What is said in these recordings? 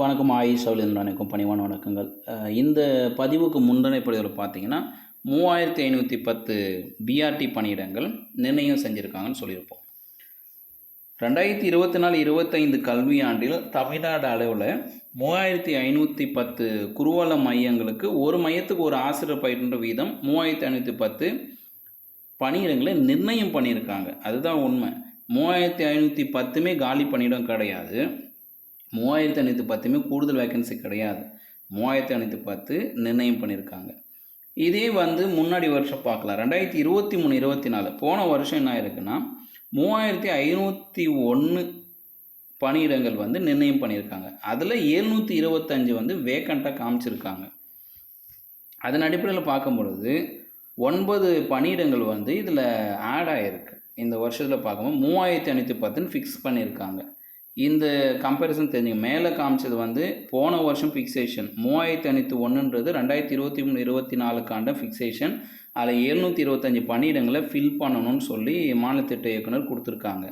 வணக்கம் ஆயுஷ் சவுலேந்திரன் அனைக்கும் பணிவான வணக்கங்கள். இந்த பதிவுக்கு முந்தனை பதிவில் பார்த்தீங்கன்னா மூவாயிரத்தி ஐநூற்றி பத்து பிஆர்டி பணியிடங்கள் நிர்ணயம் செஞ்சுருக்காங்கன்னு சொல்லியிருப்போம். ரெண்டாயிரத்தி இருபத்தி நாலு இருபத்தைந்து கல்வியாண்டில் தமிழ்நாடு அளவில் மூவாயிரத்தி ஐநூற்றி பத்து குருவல மையங்களுக்கு ஒரு மையத்துக்கு ஒரு ஆசிரியர் பயின்ற வீதம் மூவாயிரத்தி ஐநூற்றி பத்து பணியிடங்களை நிர்ணயம் பண்ணியிருக்காங்க. அதுதான் உண்மை. மூவாயிரத்தி ஐநூற்றி பத்துமே காலி பணியிடம் கிடையாது. மூவாயிரத்தி ஐநூற்றி பத்துமே கூடுதல் வேக்கன்சி கிடையாது. மூவாயிரத்தி ஐநூற்றி பத்து நிர்ணயம் பண்ணியிருக்காங்க இதே வந்து முன்னாடி வருஷம் பார்க்கலாம். ரெண்டாயிரத்தி இருபத்தி மூணு இருபத்தி நாலு. போன வருஷம் என்ன ஆயிருக்குன்னா மூவாயிரத்தி ஐநூற்றி ஒன்று பணியிடங்கள் வந்து நிர்ணயம் பண்ணியிருக்காங்க. அதில் எழுநூற்றி இருபத்தஞ்சு வந்து வேக்கண்ட்டாக காமிச்சிருக்காங்க. அதன் அடிப்படையில் பார்க்கும் பொழுது ஒன்பது பணியிடங்கள் வந்து இதில் ஆட் ஆகிருக்கு இந்த வருஷத்தில் பார்க்கும்போது மூவாயிரத்தி ஐநூற்றி பத்துன்னு ஃபிக்ஸ் பண்ணியிருக்காங்க இந்த கம்பேரிசன் தெரிஞ்சுங்க மேலே காமிச்சது வந்து போன வருஷம் ஃபிக்ஸேஷன் மூவாயிரத்தி ஐநூற்றி ஒன்றுன்றது ரெண்டாயிரத்தி இருபத்தி மூணு இருபத்தி நாலுக்காண்ட ஃபிக்ஸேஷன் அதில் எழுநூற்றி இருபத்தஞ்சி பணியிடங்களை ஃபில் பண்ணணும்னு சொல்லி மாநில திட்ட இயக்குனர் கொடுத்துருக்காங்க.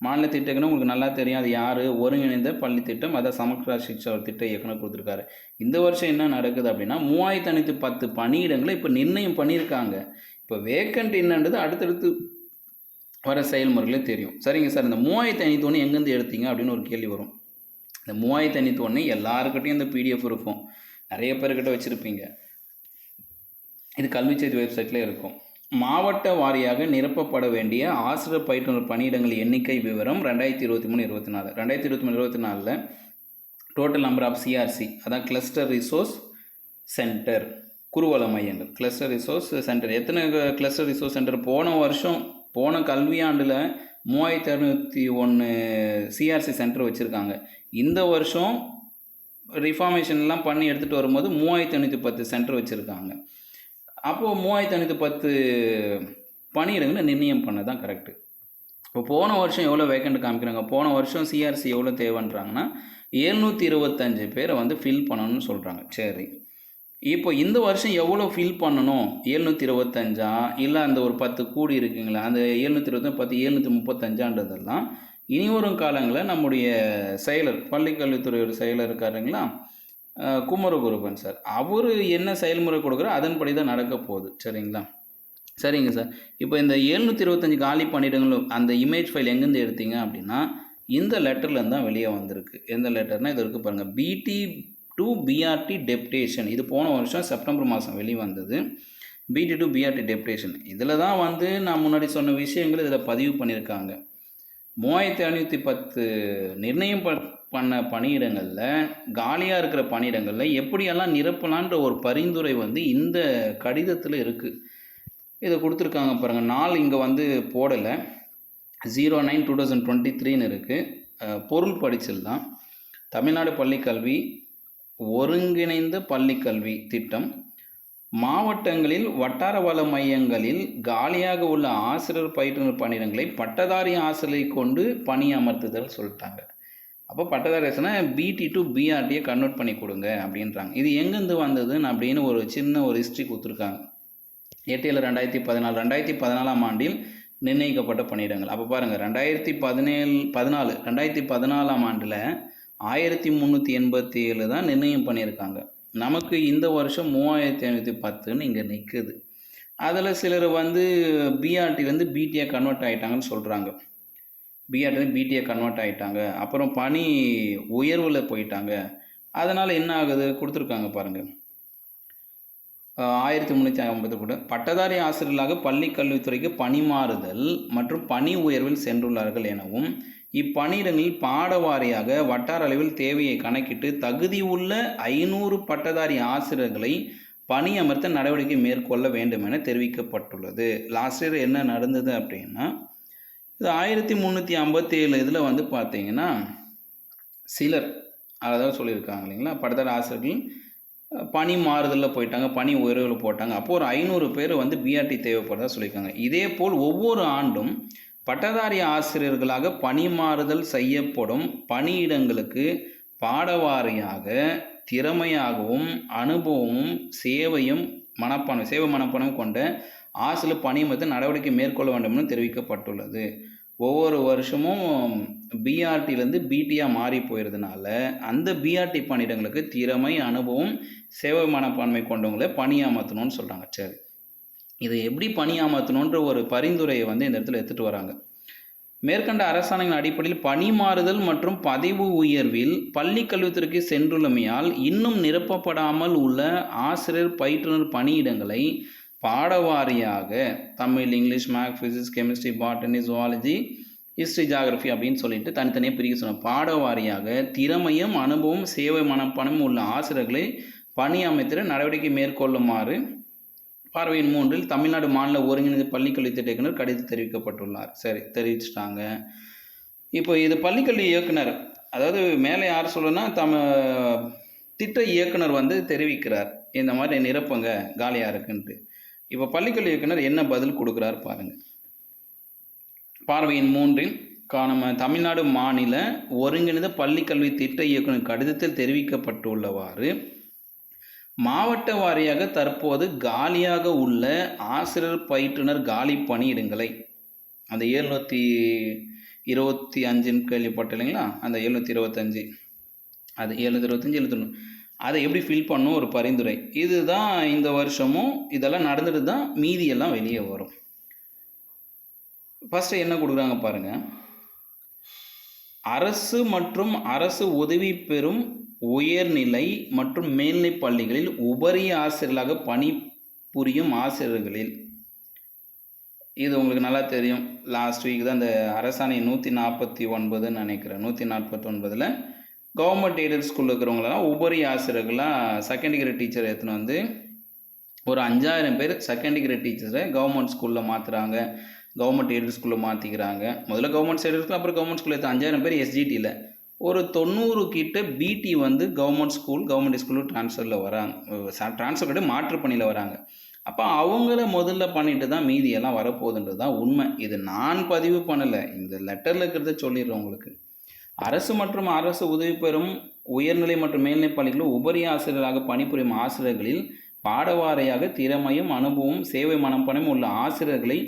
மாநில திட்ட இயக்குனர் உங்களுக்கு நல்லா தெரியும். அது யார்? ஒருங்கிணைந்த பள்ளி திட்டம். அதான் சமக்ரா சிக்ஷா திட்ட இயக்குனர் கொடுத்துருக்காரு. இந்த வருஷம் என்ன நடக்குது அப்படின்னா மூவாயிரத்தி ஐநூற்றி பத்து பணியிடங்களை இப்போ நிர்ணயம் பண்ணியிருக்காங்க. இப்போ வேக்கண்ட் என்னன்றது அடுத்தடுத்து வர செயல்முறைகளே தெரியும். சரிங்க சார் இந்த மூவாயிரத்தி ஐநூற்றி எங்கேருந்து எடுத்தீங்க அப்படின்னு ஒரு கேள்வி வரும். இந்த மூவாயிரத்தி ஐநூற்றி ஒன்று எல்லாருக்கிட்டையும் இந்த பிடிஎஃப் இருக்கும். நிறைய பேர்கிட்ட வச்சுருப்பீங்க. இது கல்வி செய்தி வெப்சைட்டில் இருக்கும். மாவட்ட வாரியாக நிரப்பப்பட வேண்டிய ஆசிரியர் பயிற்றுனர் பணியிடங்கள் எண்ணிக்கை விவரம் ரெண்டாயிரத்தி இருபத்தி மூணு இருபத்தி நாலு. ரெண்டாயிரத்தி இருபத்தி மூணு இருபத்தி நாலில் டோட்டல் நம்பர் ஆஃப் சிஆர்சி அதான் கிளஸ்டர் ரிசோர்ஸ் சென்டர் குருவல மையங்கள். கிளஸ்டர் ரிசோர்ஸ் சென்டர் எத்தனை கிளஸ்டர் ரிசோர்ஸ் சென்டர் போன வருஷம் போன கல்வியாண்டில் மூவாயிரத்தி அறுநூற்றி ஒன்று சிஆர்சி சென்டர் வச்சுருக்காங்க. இந்த வருஷம் ரிஃபார்மேஷன்லாம் பண்ணி எடுத்துகிட்டு வரும்போது மூவாயிரத்தி ஐநூற்றி பத்து சென்டர் வச்சுருக்காங்க. அப்போது மூவாயிரத்தி ஐநூற்றி பத்து பணியிடங்களை நிர்ணயம் பண்ண தான் கரெக்டு இப்போ போன வருஷம் எவ்வளோ வேக்கண்ட் காமிக்கிறாங்க? போன வருஷம் சிஆர்சி எவ்வளோ தேவைன்றாங்கன்னா எழுநூற்றி இருபத்தஞ்சு பேரை வந்து ஃபில் பண்ணணும்னு சொல்கிறாங்க சரி. இப்போ இந்த வருஷம் எவ்வளோ ஃபில் பண்ணணும்? எழுநூற்றி இருபத்தஞ்சா? இல்லை அந்த ஒரு பத்து கூடி இருக்குங்களா? அந்த எழுநூற்றி இருபத்தஞ்சு பத்து எழுநூற்றி முப்பத்தஞ்சான்றதெல்லாம் இனி வரும் காலங்களில் நம்முடைய செயலர் பள்ளிக்கல்வித்துறையோட செயலர் இருக்காருங்களா? குமரகுருபன் சார். அவர் என்ன செயல்முறை கொடுக்குறோ அதன்படி தான் நடக்க போகுது. சரிங்களா? சரிங்க சார். இப்போ இந்த எழுநூற்றி இருபத்தஞ்சி காலி பண்ணிடுங்களும் அந்த இமேஜ் ஃபைல் எங்கேருந்து எடுத்தீங்க அப்படின்னா இந்த லெட்டர்லேருந்து தான் வெளியே வந்திருக்கு. எந்த லெட்டர்னால் இது இருக்குது பாருங்கள் பிடி டு பிஆர்டி டெப்டேஷன் இது போன வருஷம் செப்டம்பர் மாதம் வெளியே வந்தது பிடி டு பிஆர்டி டெப்டேஷன் இதில் தான் வந்து நான் முன்னாடி சொன்ன விஷயங்கள் இதில் பதிவு பண்ணியிருக்காங்க. மூவாயிரத்தி ஐநூற்றி பத்து நிர்ணயம் ப பண்ண பணியிடங்களில் காலியாக இருக்கிற பணியிடங்களில் எப்படியெல்லாம் நிரப்பலான்ற ஒரு பரிந்துரை வந்து இந்த கடிதத்தில் இருக்குது இதை கொடுத்துருக்காங்க பாருங்கள் நாள் இங்கே வந்து போடலை. Zero nine two thousand twenty த்ரீன்னு இருக்குது பொருள் படிச்சல் தான். தமிழ்நாடு பள்ளிக்கல்வி ஒருங்கிணைந்த பள்ளிக்கல்வி திட்டம். மாவட்டங்களில் வட்டார வள மையங்களில் காலியாக உள்ள ஆசிரியர் பயிற்றுனர் பணியிடங்களை பட்டதாரி ஆசிரியரை கொண்டு பணி அமர்த்துதல் சொல்லிட்டாங்க. அப்போ பட்டதாரி ஆசிரியர் பிடி டு பிஆர்டியை கன்வெர்ட் பண்ணி கொடுங்க அப்படின்றாங்க. இது எங்கேருந்து வந்ததுன்னு அப்படின்னு ஒரு சின்ன ஒரு ஹிஸ்ட்ரி கொடுத்துருக்காங்க. எட்டு ஏழு ரெண்டாயிரத்தி பதினாலு ரெண்டாயிரத்தி பதினாலாம் ஆண்டில் நிர்ணயிக்கப்பட்ட பணியிடங்கள். அப்போ பாருங்கள் ரெண்டாயிரத்தி பதினேழு பதினாலு ரெண்டாயிரத்தி பதினாலாம் ஆண்டில் ஆயிரத்தி முந்நூற்றி எண்பத்தி ஏழு தான் நிர்ணயம் பண்ணியிருக்காங்க. நமக்கு இந்த வருஷம் மூவாயிரத்தி ஐநூற்றி பத்துன்னு இங்கே நிற்குது அதில் சிலர் வந்து பிஆர்டிலேருந்து பிடிஏ கன்வெர்ட் ஆகிட்டாங்கன்னு சொல்கிறாங்க பிஆர்டிலேருந்து பிடிஏ கன்வெர்ட் ஆகிட்டாங்க அப்புறம் பணி உயர்வில் போயிட்டாங்க. அதனால் என்ன ஆகுது? கொடுத்துருக்காங்க பாருங்கள் ஆயிரத்தி முந்நூற்றி ஐம்பது கூட பட்டதாரி ஆசிரியர்களாக பள்ளி கல்வித்துறைக்கு பணிமாறுதல் மற்றும் பணி உயர்வில் சென்றுள்ளார்கள் எனவும் இப்பணியிடங்களில் பாடவாரியாக வட்டார அளவில் தேவையை கணக்கிட்டு தகுதி உள்ள ஐநூறு பட்டதாரி ஆசிரியர்களை பணியமர்த்த நடவடிக்கை மேற்கொள்ள வேண்டும் என தெரிவிக்கப்பட்டுள்ளது. லாஸ்ட் இயர் என்ன நடந்தது அப்படின்னா இது ஆயிரத்தி முந்நூற்றி ஐம்பத்தி ஏழு இதில் வந்து பார்த்தீங்கன்னா சிலர் அதாவது சொல்லியிருக்காங்க இல்லைங்களா பட்டதாரி ஆசிரியர்கள் பணி மாறுதலில் போயிட்டாங்க பணி உயர்வில் போட்டாங்க. அப்போது ஒரு ஐநூறு பேர் வந்து பிஆர்டி தேவைப்படுறதா சொல்லியிருக்காங்க. இதே போல் ஒவ்வொரு ஆண்டும் பட்டதாரி ஆசிரியர்களாக பணிமாறுதல் செய்யப்படும் பணியிடங்களுக்கு பாடவாரியாக திறமையாகவும் அனுபவமும் சேவையும் மனப்பான்மை சேவை மனப்பான்மை கொண்ட ஆசிரியர் பணியமர்த்த நடவடிக்கை மேற்கொள்ள வேண்டும் என தெரிவிக்கப்பட்டுள்ளது. ஒவ்வொரு வருஷமும் பிஆர்டிலேருந்து பிடியாக மாறி போயிருந்தனால அந்த பிஆர்டி பணியிடங்களுக்கு திறமை அனுபவம் சேவை மனப்பான்மை கொண்டவங்களை பணியமர்த்தணும்னு சொல்கிறாங்க சரி. இதை எப்படி பணியாமற்றணுன்ற ஒரு பரிந்துரையை வந்து இந்த இடத்துல எடுத்துகிட்டு வராங்க. மேற்கண்ட அரசாணையின் அடிப்படையில் பணிமாறுதல் மற்றும் பதவி உயர்வில் பள்ளி கல்வித்துறைக்கு சென்றுள்ளமையால் இன்னும் நிரப்பப்படாமல் உள்ள ஆசிரியர் பயிற்றுனர் பணியிடங்களை பாடவாரியாக Tamil English math physics chemistry botany zoology history geography அப்படின்னு சொல்லிட்டு தனித்தனியாக பிரிக்க சொன்னாங்க பாடவாரியாக திறமையும் அனுபவம் சேவை மனப்பணமும் உள்ள ஆசிரியர்களை பணி அமைத்திட நடவடிக்கை மேற்கொள்ளுமாறு பார்வையின் மூன்றில் தமிழ்நாடு மாநில ஒருங்கிணைந்த பள்ளிக்கல்வி திட்ட இயக்குனர் கடிதம் தெரிவிக்கப்பட்டுள்ளார். சரி தெரிவிச்சிட்டாங்க. இப்போ இது பள்ளிக்கல்வி இயக்குனர் அதாவது மேலே யார் சொல்லணும்னா தம திட்ட இயக்குனர் வந்து தெரிவிக்கிறார். இந்த மாதிரி நிரப்புங்க காலியாக இருக்குன்ட்டு. இப்போ பள்ளிக்கல்வி இயக்குனர் என்ன பதில் கொடுக்குறாரு பாருங்க. பார்வையின் மூன்றில் காணம தமிழ்நாடு மாநில ஒருங்கிணைந்த பள்ளிக்கல்வி திட்ட இயக்குனர் கடிதத்தில் தெரிவிக்கப்பட்டுள்ளவாறு மாவட்ட வாரியாக தற்போது காலியாக உள்ள ஆசிரியர் பயிற்றுனர் காலி பணியிடங்களை அந்த எழுநூற்றி இருபத்தி அஞ்சுன்னு கேள்விப்பட்ட இல்லைங்களா? அந்த எழுநூற்றி இருபத்தஞ்சி. அது எழுநூற்றி இருபத்தஞ்சி எழுநூத்தி அதை எப்படி ஃபில் பண்ணும்? ஒரு பரிந்துரை. இதுதான் இந்த வருஷமும் இதெல்லாம் நடந்துட்டு தான் மீதியெல்லாம் வெளியே வரும். ஃபஸ்ட்டு என்ன கொடுக்குறாங்க பாருங்கள் அரசு மற்றும் அரசு உதவி பெறும் உயர்நிலை மற்றும் மேல்நிலை பள்ளிகளில் உபரி ஆசிரியர்களாக பணிபுரியும் ஆசிரியர்களில். இது உங்களுக்கு நல்லா தெரியும். லாஸ்ட் வீக் தான் இந்த அரசாணை நூற்றி நாற்பத்தி ஒன்பதுன்னு நினைக்கிறேன். நூற்றி நாற்பத்தி ஒன்பதில் கவர்மெண்ட் எய்டட் ஸ்கூலில் இருக்கிறவங்களெல்லாம் உபரி ஆசிரியர்களாக செகண்ட் டிகிரி டீச்சர் எடுத்துன்னு வந்து ஒரு அஞ்சாயிரம் பேர் செகண்ட் டிகிரி டீச்சரை கவர்மெண்ட் ஸ்கூலில் மாற்றுறாங்க கவர்மெண்ட் எய்டட் ஸ்கூலில் மாற்றிக்கிறாங்க முதல்ல கவர்மெண்ட் சைடு இருக்குது அப்புறம் கவர்மெண்ட் ஸ்கூலில் எடுத்து அஞ்சாயிரம் பேர் எஸ்ஜிடியில் ஒரு தொண்ணூறு கிட்ட பிடி வந்து கவர்மெண்ட் ஸ்கூல் கவர்மெண்ட் ஸ்கூலில் ட்ரான்ஸ்ஃபரில் வராங்க. ட்ரான்ஸ்ஃபர் கிட்ட மாற்று பணியில் வராங்க. அப்போ அவங்கள முதல்ல பண்ணிட்டு தான் மீதியெல்லாம் வரப்போகுதுன்றது தான் உண்மை. இது நான் பதிவு பண்ணலை. இந்த லெட்டரில் இருக்கிறத சொல்லிடுறேன் உங்களுக்கு. அரசு மற்றும் அரசு உதவி பெறும் உயர்நிலை மற்றும் மேல்நிலை பள்ளிகளில் உபரி ஆசிரியராக பணிபுரியும் ஆசிரியர்களில் பாடவாரியாக திறமையும் அனுபவம் சேவை மனப்பணம் உள்ள ஆசிரியர்களை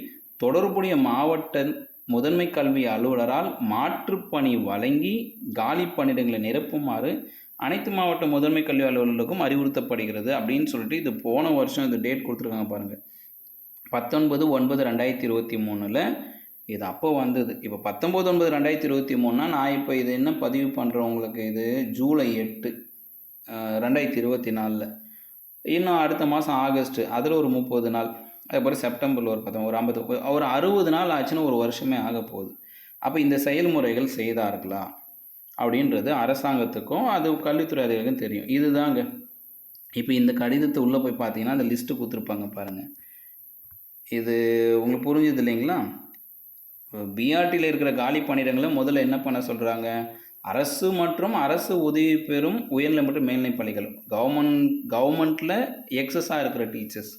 தொடர்புடைய மாவட்ட முதன்மை கல்வி அலுவலரால் மாற்றுப்பணி வழங்கி காலி பணியிடங்களை நிரப்புமாறு அனைத்து மாவட்ட முதன்மை கல்வி அலுவலர்களுக்கும் அறிவுறுத்தப்படுகிறது அப்படின்னு சொல்லிட்டு இது போன வருஷம் இந்த டேட் கொடுத்துருக்காங்க பாருங்கள் பத்தொன்பது ஒன்பது ரெண்டாயிரத்தி இருபத்தி மூணில் இது அப்போ வந்தது. இப்போ பத்தொம்போது ஒன்பது ரெண்டாயிரத்தி இருபத்தி மூணுனா நான் இப்போ இது என்ன பதிவு பண்ணுறவங்களுக்கு இது? ஜூலை எட்டு ரெண்டாயிரத்தி இருபத்தி நாலில். இன்னும் அடுத்த மாதம் ஆகஸ்ட்டு அதில் ஒரு முப்பது நாள். அதுக்கப்புறம் செப்டம்பரில் ஒரு பத்தம் ஒரு ஐம்பது ஒரு அறுபது நாள் ஆச்சுன்னா ஒரு வருஷமே ஆக போகுது. அப்போ இந்த செயல்முறைகள் செய்தார்களா அப்படின்றது அரசாங்கத்துக்கும் அது கல்வித்துறை அதிகாரிக்கும் தெரியும். இதுதாங்க. இப்போ இந்த கடிதத்தை உள்ளே போய் பார்த்தீங்கன்னா அந்த லிஸ்ட்டு கொடுத்துருப்பாங்க பாருங்கள் இது உங்களுக்கு புரிஞ்சது இல்லைங்களா? பிஆர்டியில் இருக்கிற காலி பணியிடங்களை முதல்ல என்ன பண்ண சொல்கிறாங்க அரசு மற்றும் அரசு உதவி பெறும் உயர்நிலை மற்றும் மேல்நிலை பள்ளிகள். கவர்மெண்ட் கவர்மெண்ட்டில் எக்ஸஸாக இருக்கிற டீச்சர்ஸ்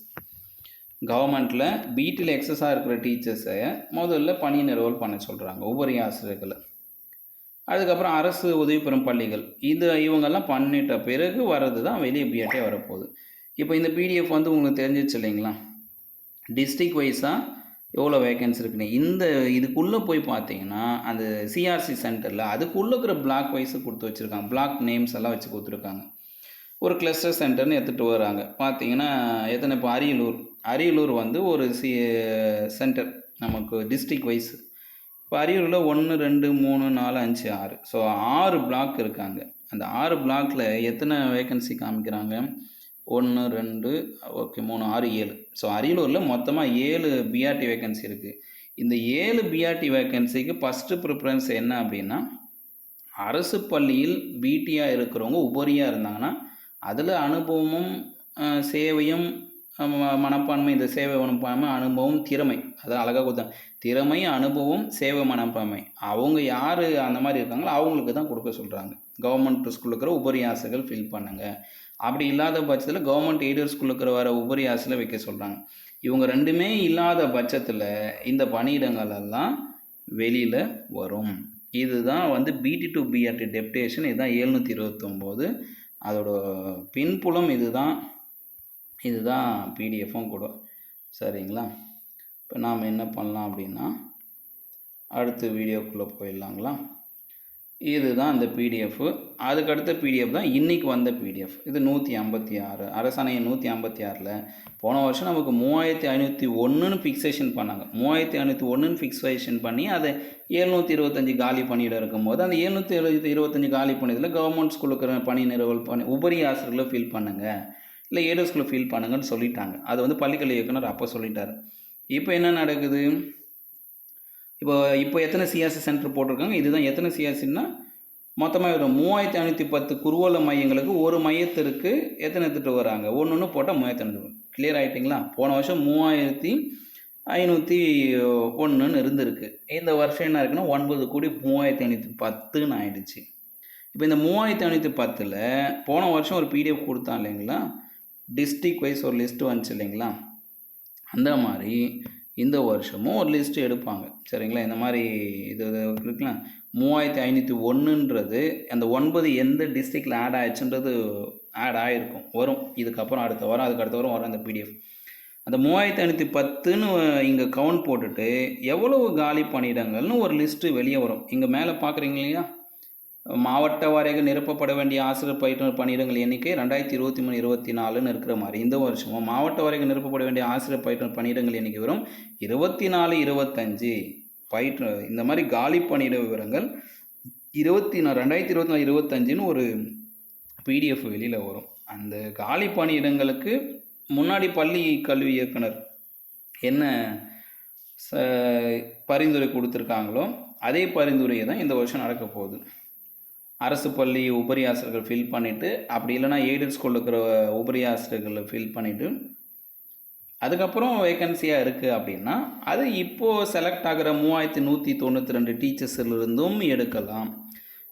கவர்மெண்ட்டில் பிடியில் எக்ஸஸாக இருக்கிற டீச்சர்ஸை முதல்ல பணி நிறுவல் பண்ண சொல்கிறாங்க உபரி ஆசிரியர்களை. அதுக்கப்புறம் அரசு உதவி பெறும் பள்ளிகள். இது இவங்கெல்லாம் பண்ணிட்ட பிறகு வர்றது தான் வெளியே பிஎட்டே வரப்போகுது. இப்போ இந்த பிடிஎஃப் வந்து உங்களுக்கு தெரிஞ்சிச்சு இல்லைங்களா? டிஸ்ட்ரிக் வைஸாக எவ்வளோ வேகன்சி இருக்குன்னு. இந்த இதுக்குள்ளே போய் பார்த்தீங்கன்னா அந்த சிஆர்சி சென்டரில் அதுக்குள்ளே இருக்கிற பிளாக் வைஸு கொடுத்து வச்சுருக்காங்க. பிளாக் நேம்ஸ் எல்லாம் வச்சு கொடுத்துருக்காங்க. ஒரு கிளஸ்டர் சென்டர்னு எடுத்துகிட்டு வராங்க பார்த்தீங்கன்னா எத்தனை இப்போ அரியலூர் அரியலூர் வந்து ஒரு சி சென்டர் நமக்கு டிஸ்ட்ரிக் வைஸ் இப்போ அரியலூரில் ஒன்று ரெண்டு மூணு நாலு அஞ்சு ஆறு. ஸோ ஆறு பிளாக் இருக்காங்க. அந்த ஆறு பிளாக்கில் எத்தனை வேகன்சி காமிக்கிறாங்க? ஒன்று ரெண்டு ஓகே மூணு ஆறு ஏழு. ஸோ அரியலூரில் மொத்தமாக ஏழு பிஆர்டி வேகன்சி இருக்குது இந்த ஏழு பிஆர்டி வேகன்சிக்கு ஃபஸ்ட்டு ப்ரிஃபரன்ஸ் என்ன அப்படின்னா அரசு பள்ளியில் பிடியாக இருக்கிறவங்க உபரியாக இருந்தாங்கன்னா அதில் அனுபவமும் சேவையும் மனப்பான்மை இந்த சேவை மனப்பான்மை அனுபவம் திறமை. அதான் அழகாக கொடுத்தாங்க. திறமை அனுபவம் சேவை மனப்பான்மை. அவங்க யார் அந்த மாதிரி இருக்காங்களோ அவங்களுக்கு தான் கொடுக்க சொல்கிறாங்க கவர்மெண்ட் ஸ்கூலில் இருக்கிற உபரி ஆசைகள் ஃபில் பண்ணுங்க. அப்படி இல்லாத பட்சத்தில் கவர்மெண்ட் எய்டட் ஸ்கூலில் இருக்கிற வர உபரி ஆசையில் வைக்க சொல்கிறாங்க இவங்க ரெண்டுமே இல்லாத பட்சத்தில் இந்த பணியிடங்களெல்லாம் வெளியில் வரும். இதுதான் வந்து பிடி டு பிஆர்டி டெப்டேஷன் இதுதான் எழுநூற்றி இருபத்தொம்போது. அதோட பின்புலம் இதுதான். இதுதான் பிடிஎஃப்பும் கூட. சரிங்களா? இப்போ நாம் என்ன பண்ணலாம் அப்படின்னா அடுத்த வீடியோக்குள்ளே போயிடலாங்களா? இதுதான் அந்த பிடிஎஃப் அதுக்கடுத்த பிடிஎஃப் தான் இன்றைக்கி வந்த பிடிஎஃப் இது நூற்றி ஐம்பத்தி ஆறு. அரசாணை நூற்றி ஐம்பத்தி ஆறில் போன வருஷம் நமக்கு மூவாயிரத்தி ஐநூற்றி ஒன்றுன்னு ஃபிக்ஸேஷன் பண்ணாங்க. மூவாயிரத்தி ஐநூற்றி ஒன்றுன்னு ஃபிக்ஸேஷன் பண்ணி அதை ஏழ்நூற்றி இருபத்தஞ்சி காலி பணியிடம் இருக்கும்போது அந்த எழுநூற்றி எழுபத்தி இருபத்தஞ்சி காலி பண்ணியதில் கவர்மெண்ட் ஸ்கூலுக்கு பணி நிறுவல் பண்ணி உபரி ஆசிரியர்களை ஃபில் பண்ணுங்கள் இல்லை ஏடோ ஸ்கூலில் ஃபீல் பண்ணுங்கன்னு சொல்லிட்டாங்க. அது வந்து பள்ளிக்கல்வி இயக்குனர் அப்போ சொல்லிட்டார். இப்போ என்ன நடக்குது? இப்போ இப்போ எத்தனை சிஆர்சி சென்டர் போட்டிருக்காங்க? இதுதான் எத்தனை சிஆர்சின்னா மொத்தமாக வரும் மூவாயிரத்தி ஐநூற்றி பத்து குருவல மையங்களுக்கு ஒரு மையத்திற்கு எத்தனை எடுத்துகிட்டு வராங்க? ஒன்று ஒன்று போட்டால் மூவாயிரத்தி ஐநூற்றி கிளியர் ஆகிட்டிங்களா போன வருஷம் மூவாயிரத்தி ஐநூற்றி ஒன்றுன்னு இருந்திருக்கு. இந்த வருஷம் என்ன இருக்குன்னா ஒன்பது கோடி மூவாயிரத்தி ஐநூற்றி பத்துன்னு ஆயிடுச்சு. இப்போ இந்த மூவாயிரத்தி ஐநூற்றி பத்தில் போன வருஷம் ஒரு பிடிஎஃப் கொடுத்தான் இல்லைங்களா? டிஸ்ட்ரிக் வைஸ் ஒரு லிஸ்ட்டு வந்துச்சு இல்லைங்களா? அந்த மாதிரி இந்த வருஷமும் ஒரு லிஸ்ட்டு எடுப்பாங்க. சரிங்களா? இந்த மாதிரி இது இது இருக்குல்ல? மூவாயிரத்தி ஐநூற்றி ஒன்றுன்றது அந்த ஒன்பது எந்த டிஸ்ட்ரிக்டில் ஆட் ஆயிடுச்சுன்றது ஆட் ஆகிருக்கும் வரும். இதுக்கப்புறம் அடுத்த வாரம் அதுக்கு அடுத்த வாரம் வரும் அந்த பிடிஎஃப் அந்த மூவாயிரத்தி ஐநூற்றி பத்துன்னு இங்கே கவுண்ட் போட்டுட்டு எவ்வளவு காலி பணியிடங்கள்னு ஒரு லிஸ்ட்டு வெளியே வரும். இங்கே மேலே பார்க்குறீங்க இல்லையா? மாவட்ட வாரியாக நிரப்பப்பட வேண்டிய ஆசிரியர் பயிற்றுனர் பணியிடங்கள் எண்ணிக்கை ரெண்டாயிரத்தி இருபத்தி மூணு இருபத்தி நாலுன்னு இருக்கிற மாதிரி. இந்த வருஷமும் மாவட்ட வாரியாக நிரப்பப்பட வேண்டிய ஆசிரியர் பயிற்றுனர் பணியிடங்கள் எண்ணிக்கை வரும் இருபத்தி நாலு இருபத்தஞ்சு பயிற்று இந்த மாதிரி காலி பணியிட விவரங்கள் இருபத்தி நாலு ரெண்டாயிரத்தி இருபத்தி நாலு இருபத்தஞ்சுன்னு ஒரு பிடிஎஃப் வெளியில் வரும். அந்த காலி பணியிடங்களுக்கு முன்னாடி பள்ளி கல்வி இயக்குனர் என்ன ச பரிந்துரை கொடுத்துருக்காங்களோ அதே பரிந்துரையை தான் இந்த வருஷம் நடக்க போகுது. அரசு பள்ளி உபரி ஆசிரியர்கள் ஃபில் பண்ணிவிட்டு அப்படி இல்லைனா எய்டட் ஸ்கூலில் இருக்கிற உபரி ஆசிரியர்களை ஃபில் பண்ணிவிட்டு அதுக்கப்புறம் வேக்கன்சியாக இருக்குது அப்படின்னா அது இப்போது செலக்ட் ஆகிற மூவாயிரத்தி நூற்றி தொண்ணூற்றி ரெண்டு டீச்சர்ஸ்லேருந்தும் எடுக்கலாம்.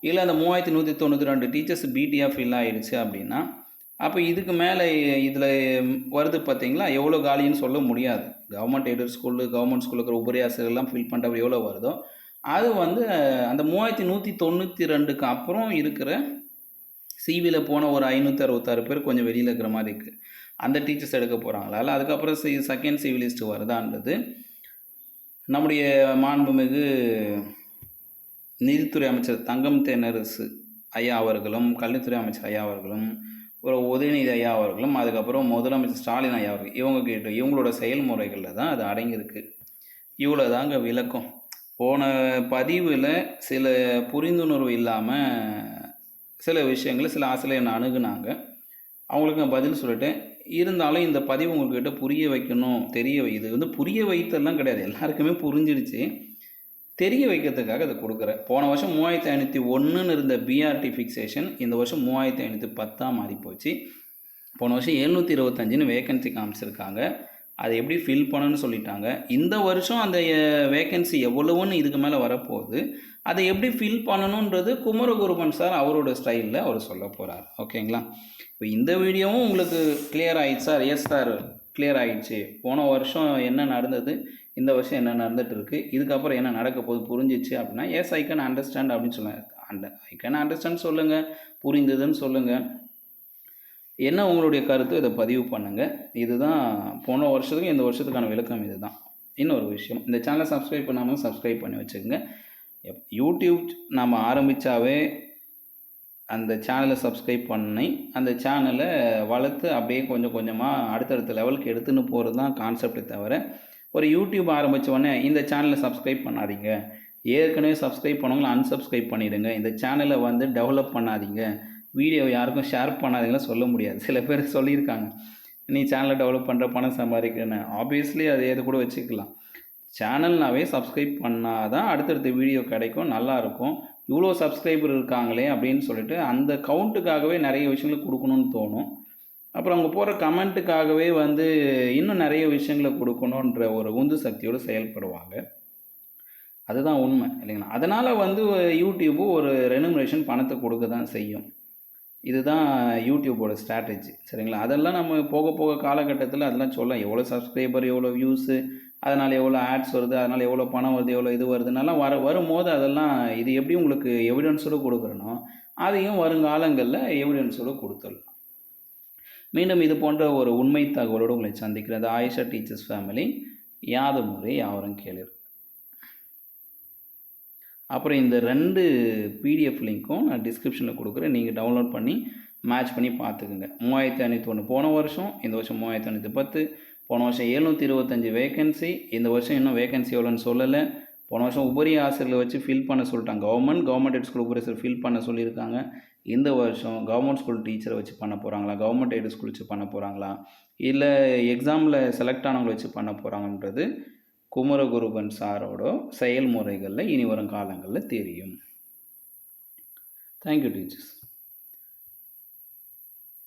இல்லை அந்த மூவாயிரத்தி நூற்றி தொண்ணூற்றி ரெண்டு டீச்சர்ஸ் பிடிஎஃப் ஃபில் ஆகிடுச்சு அப்படின்னா அப்போ இதுக்கு மேலே இதில் வருது பார்த்தீங்களா எவ்வளோ காலின்னு சொல்ல முடியாது. கவர்மெண்ட் எய்டட் ஸ்கூலு கவர்மெண்ட் ஸ்கூலில் இருக்கிற உபரி ஆசிரியர்லாம் ஃபில் பண்ணுறப்ப எவ்வளோ வருதோ அது வந்து அந்த மூவாயிரத்தி நூற்றி தொண்ணூற்றி ரெண்டுக்கு அப்புறம் இருக்கிற சிவியில் போன ஒரு ஐநூற்றி அறுபத்தாறு பேர் கொஞ்சம் வெளியில் இருக்கிற மாதிரி இருக்குது அந்த டீச்சர்ஸ் எடுக்க போகிறாங்களா இல்லை அதுக்கப்புறம் சி செகண்ட் சிவிலிஸ்ட் வருதான்றது. நம்முடைய மாண்புமிகு நிதித்துறை அமைச்சர் தங்கம் தென்னரசு ஐயா அவர்களும் கல்வித்துறை அமைச்சர் ஐயா அவர்களும் ஒரு உதயநிதி ஐயா அவர்களும் அதுக்கப்புறம் முதலமைச்சர் ஸ்டாலின் ஐயா அவர்கள் இவங்க கிட்ட இவங்களோட செயல்முறைகளில் தான் அது அடங்கியிருக்கு. இவ்வளோ தாங்க விளக்கம். போன பதிவில் சில புரிந்துணர்வு இல்லாமல் சில விஷயங்களை சில ஆசிரியர் என்னை அணுகுனாங்க. அவங்களுக்கு நான் பதில் சொல்லிட்டேன். இருந்தாலும் இந்த பதிவு உங்கள்கிட்ட புரிய வைக்கணும் தெரிய வை இது வந்து புரிய வைத்தெல்லாம் கிடையாது. எல்லாருக்குமே புரிஞ்சிடுச்சு. தெரிய வைக்கிறதுக்காக அதை கொடுக்குறேன். போன வருஷம் மூவாயிரத்தி ஐநூற்றி ஒன்றுன்னு இருந்த பிஆர்டி ஃபிக்ஸேஷன் இந்த வருஷம் மூவாயிரத்தி ஐநூற்றி பத்தாக மாறி போச்சு. போன வருஷம் எழுநூற்றி இருபத்தஞ்சுன்னு வேகன்சி காமிச்சிருக்காங்க. அதை எப்படி ஃபில் பண்ணணும்னு சொல்லிட்டாங்க. இந்த வருஷம் அந்த வேக்கன்சி எவ்வளவுன்னு இதுக்கு மேலே வரப்போகுது. அதை எப்படி ஃபில் பண்ணணுன்றது குமரகுருபன் சார் அவரோட ஸ்டைலில் அவர் சொல்ல போகிறார் ஓகேங்களா? இப்போ இந்த வீடியோவும் உங்களுக்கு கிளியர் ஆகிடுச்சு சார். எஸ் சார் கிளியர் ஆகிடுச்சு போன வருஷம் என்ன நடந்தது? இந்த வருஷம் என்ன நடந்துட்டு இருக்கு? இதுக்கப்புறம் என்ன நடக்க போகுது? புரிஞ்சிச்சு அப்படின்னா எஸ் ஐ கேன் அண்டர்ஸ்டாண்ட் அப்படின்னு சொல்லுங்கள் அண்ட ஐ கேன் அண்டர்ஸ்டாண்ட் சொல்லுங்கள் புரிந்ததுன்னு சொல்லுங்கள் என்ன உங்களுடைய கருத்து? இதை பதிவு பண்ணுங்கள் இதுதான் போன வருஷத்துக்கும் இந்த வருஷத்துக்கான விளக்கம் இதுதான். இன்னொரு விஷயம் இந்த சேனலை சப்ஸ்கிரைப் பண்ணாமல் சப்ஸ்கிரைப் பண்ணி வச்சுக்கோங்க. எப்- யூடியூப் நாம் ஆரம்பித்தாவே அந்த சேனலை சப்ஸ்கிரைப் பண்ணி அந்த சேனலை வளர்த்து அப்படியே கொஞ்சம் கொஞ்சமாக அடுத்தடுத்த லெவலுக்கு எடுத்துன்னு போகிறது தான் கான்செப்டை தவிர ஒரு யூடியூப் ஆரம்பித்த உடனே இந்த சேனலை சப்ஸ்கிரைப் பண்ணாதீங்க. ஏற்கனவே சப்ஸ்கிரைப் பண்ணவங்கள அன்சப்ஸ்கிரைப் பண்ணிடுங்க. இந்த சேனலை வந்து டெவலப் பண்ணாதீங்க. வீடியோ யாருக்கும் ஷேர் பண்ணாதீங்கன்னு சொல்ல முடியாது. சில பேர் சொல்லியிருக்காங்க. நீ சேனலை டெவலப் பண்ணுற பணம் சம்பாதிக்கிறேன்னு. ஆப்வியஸ்லி அது எது கூட வச்சுக்கலாம். சேனல்னாவே சப்ஸ்கிரைப் பண்ணால் தான் அடுத்தடுத்த வீடியோ கிடைக்கும் நல்லாயிருக்கும் இவ்வளோ சப்ஸ்கிரைபர் இருக்காங்களே அப்படின்னு சொல்லிட்டு அந்த கவுண்ட்டுக்காகவே நிறைய விஷயங்களை கொடுக்கணும்னு தோணும். அப்புறம் அவங்க போகிற கமெண்ட்டுக்காகவே வந்து இன்னும் நிறைய விஷயங்களை கொடுக்கணுன்ற ஒரு உந்து சக்தியோடு செயல்படுவாங்க. அதுதான் உண்மை இல்லைங்களா? அதனால் வந்து யூடியூப்பு ஒரு ரெனுமரேஷன் பணத்தை கொடுக்க தான் செய்யும். இதுதான் யூடியூப்போட ஸ்ட்ராட்டஜி சரிங்களா? அதெல்லாம் நம்ம போக போக காலகட்டத்தில் அதெல்லாம் சொல்ல எவ்வளோ சப்ஸ்கிரைபர் எவ்வளோ வியூஸு அதனால் எவ்வளோ ஆட்ஸ் வருது அதனால் எவ்வளோ பணம் வருது எவ்வளோ இது வருதுனாலாம் வர வரும்போது அதெல்லாம் இது எப்படி உங்களுக்கு எவிடன்ஸோடு கொடுக்குறனோ அதையும் வருங்காலங்களில் எவிடன்ஸோடு கொடுத்துடலாம். மீண்டும் இது போன்ற ஒரு உண்மை தகவலோடு உங்களை சந்திக்கிறது ஆயிஷா டீச்சர்ஸ் ஃபேமிலி யாது முறை யாவரும் கேளு அப்புறம் இந்த ரெண்டு பிடிஎஃப் லிங்க்கும் நான் டிஸ்கிரிப்ஷனில் கொடுக்குறேன். நீங்கள் டவுன்லோட் பண்ணி மேட்ச் பண்ணி பார்த்துக்குங்க. மூவாயிரத்தி ஐநூற்றி ஒன்று போன வருஷம் இந்த வருஷம் மூவாயிரத்தி ஐநூற்றி பத்து. போன வருஷம் எழுநூற்றி இருபத்தஞ்சி வேகன்சி இந்த வருஷம் இன்னும் வேகன்சி எவ்வளோன்னு சொல்லலை. போன வருஷம் உபரி ஆசிரியர்களை வச்சு ஃபில் பண்ண சொல்லிட்டாங்க. கவர்மெண்ட் கவர்மெண்ட் ஸ்கூல் உபரி ஆசிரியர் ஃபில் பண்ண சொல்லியிருக்காங்க. இந்த வருஷம் கவர்மெண்ட் ஸ்கூல் டீச்சரை வச்சு பண்ண போகிறாங்களா கவர்மெண்ட் எய்டு ஸ்கூல் வச்சு பண்ண போகிறாங்களா இல்லை எக்ஸாமில் செலக்ட் ஆனவங்களை வச்சு பண்ண போகிறாங்கன்றது குமரகுருபன் சாரோட செயல்முறைகளில் இனி வரும் காலங்களில் தெரியும். Thank you teachers